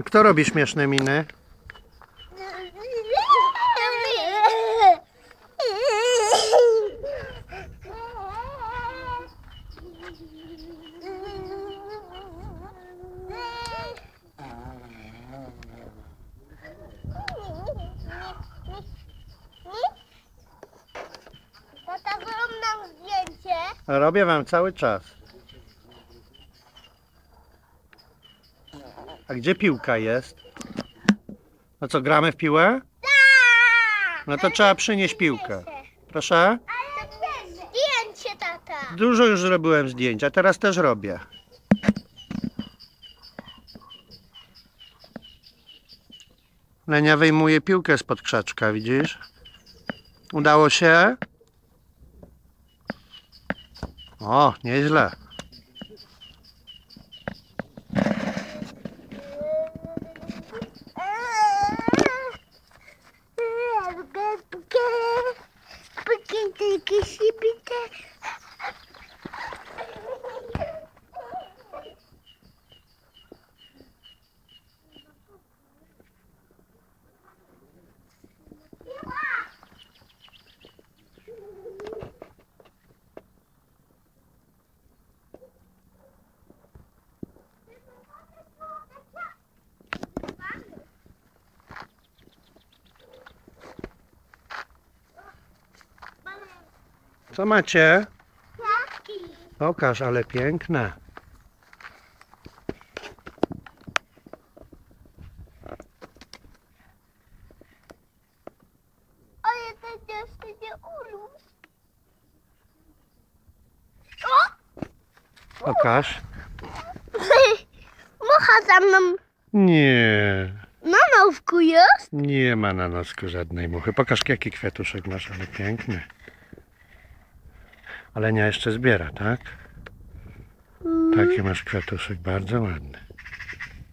Kto robi śmieszne miny? Robię wam cały czas. A gdzie piłka jest? No co, gramy w piłę? Tak! No to trzeba przynieść piłkę. Proszę? Zdjęcie, tata. Dużo już zrobiłem zdjęć, a teraz też robię. Lenia wyjmuje piłkę spod krzaczka, widzisz? Udało się? O, nieźle. Bitte, there. Co macie? Pokaż, ale piękne. Ale ten jeszcze nie urósł. Pokaż. Mucha za mną Nie, na nowku jest. nie ma na nosku żadnej muchy. Pokaż, jaki kwiatuszek masz, ale piękny. Alenia jeszcze zbiera, tak? Taki masz kwiatuszek, bardzo ładny.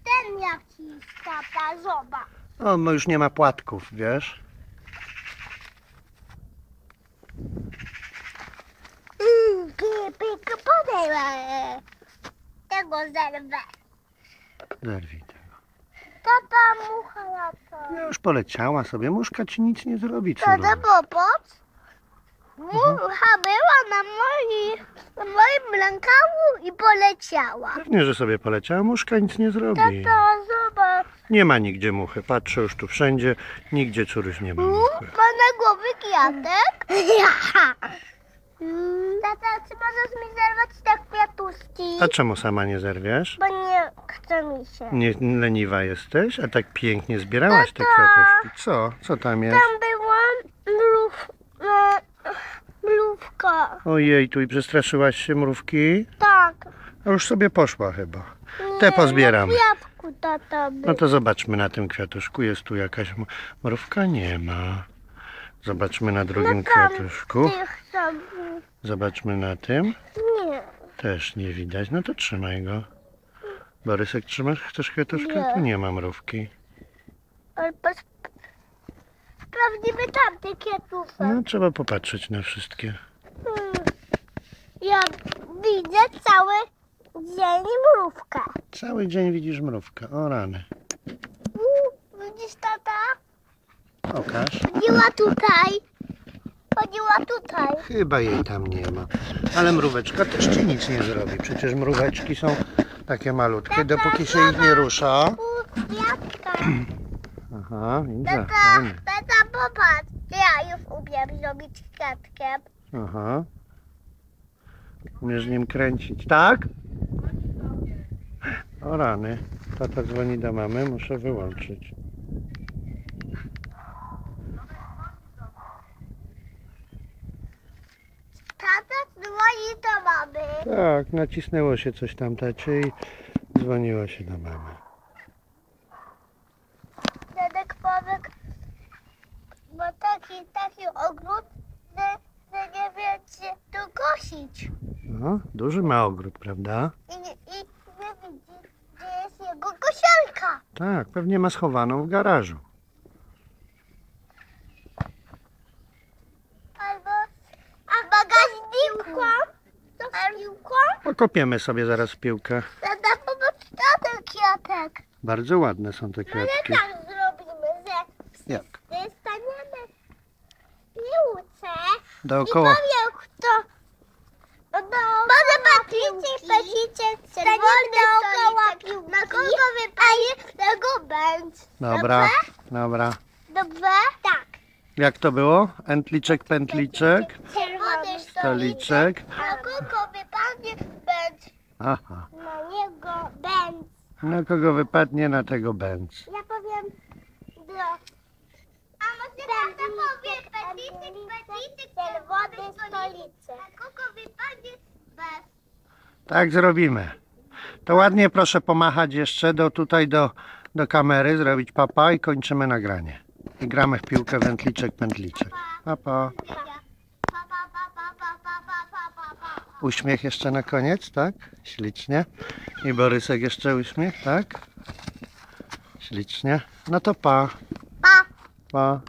Ten jakiś tata, zobacz. O, no już nie ma płatków, wiesz? Pyk, podejmę. Tego zerwę. Zerwij tego. Tata, mucha lata. No już poleciała sobie. Muszka ci nic nie zrobi, Tata, popatrz. Mucha była na, moi, na moim rękawu i poleciała. Pewnie, że sobie poleciała. Muszka nic nie zrobi. Tata, zobacz. Nie ma nigdzie muchy. Patrzę już tu wszędzie. Nigdzie córuś nie ma muchy. ma na głowie kwiatek. Tata, czy możesz mi zerwać te kwiatuszki? A czemu sama nie zerwiesz? Bo nie chce mi się. Nie leniwa jesteś? A tak pięknie zbierałaś te kwiatuszki. Co? Co tam jest? Tam była mrów, e, mrówka. Ojej, tu i przestraszyłaś się mrówki? Tak. A już sobie poszła chyba. Nie, Te pozbieramy. Na kwiatku tata był. No to zobaczmy na tym kwiatuszku. Jest tu jakaś mrówka? Nie ma. Zobaczmy na drugim No kwiatuszku. Zobaczmy na tym. Nie. Też nie widać. No to trzymaj go. Borysek, trzymasz? Chcesz kwiatuszka? Nie. Tu nie ma mrówki. Ale pos... Sprawdzimy tamte kwiatuszek. No trzeba popatrzeć na wszystkie. Hmm. Ja widzę cały dzień mrówkę. Cały dzień widzisz mrówkę. O rany. Widzisz tata? Pokaż. Chodziła tutaj. Chodziła tutaj. Chyba jej tam nie ma. Ale mróweczka też ci nic nie zrobi. Przecież mróweczki są takie malutkie, dopóki się ich nie rusza. U kwiatka. Aha, widzę. Tata, Fajnie. tata, popatrz. Ja już umiem zrobić kwiatkiem. Aha. Umiesz nim kręcić, tak? O rany. Tata dzwoni do mamy, muszę wyłączyć. Tata dzwoni do mamy. Tak, nacisnęło się coś tam tacie i dzwoniło się do mamy. Taki, taki ogród, że, że nie wie, gdzie tu kosić. No, duży ma ogród, prawda? I, nie- i nie widzi, gdzie jest jego kosiarka. Tak, pewnie ma schowaną w garażu. Albo a w bagażniku. To z piłką? Pokopiemy sobie zaraz w piłkę. Tata, popatrz na ten kwiat. tak. Bardzo ładne są te Ale kwiatki. tak zrobimy, że Jak? Dookoła. powiem kto... Może patrzycie, patrzycie, staniemy dookoła piłki, na kogo wypadnie, tego będzie. Dobra, dobra. Dobrze? Tak. Jak to było? Entliczek, pętliczek, Czerwony stoliczek. Na kogo wypadnie, będzie. Aha. Na niego będzie. Na kogo wypadnie, na tego bęc. Tak zrobimy. To ładnie proszę pomachać jeszcze do tutaj do, do kamery, zrobić papa i kończymy nagranie. I gramy w piłkę wędliczek, pętliczek. Papa. Uśmiech jeszcze na koniec, tak? Ślicznie. I Borysek jeszcze uśmiech, tak? Ślicznie. No to pa. Pa. Pa.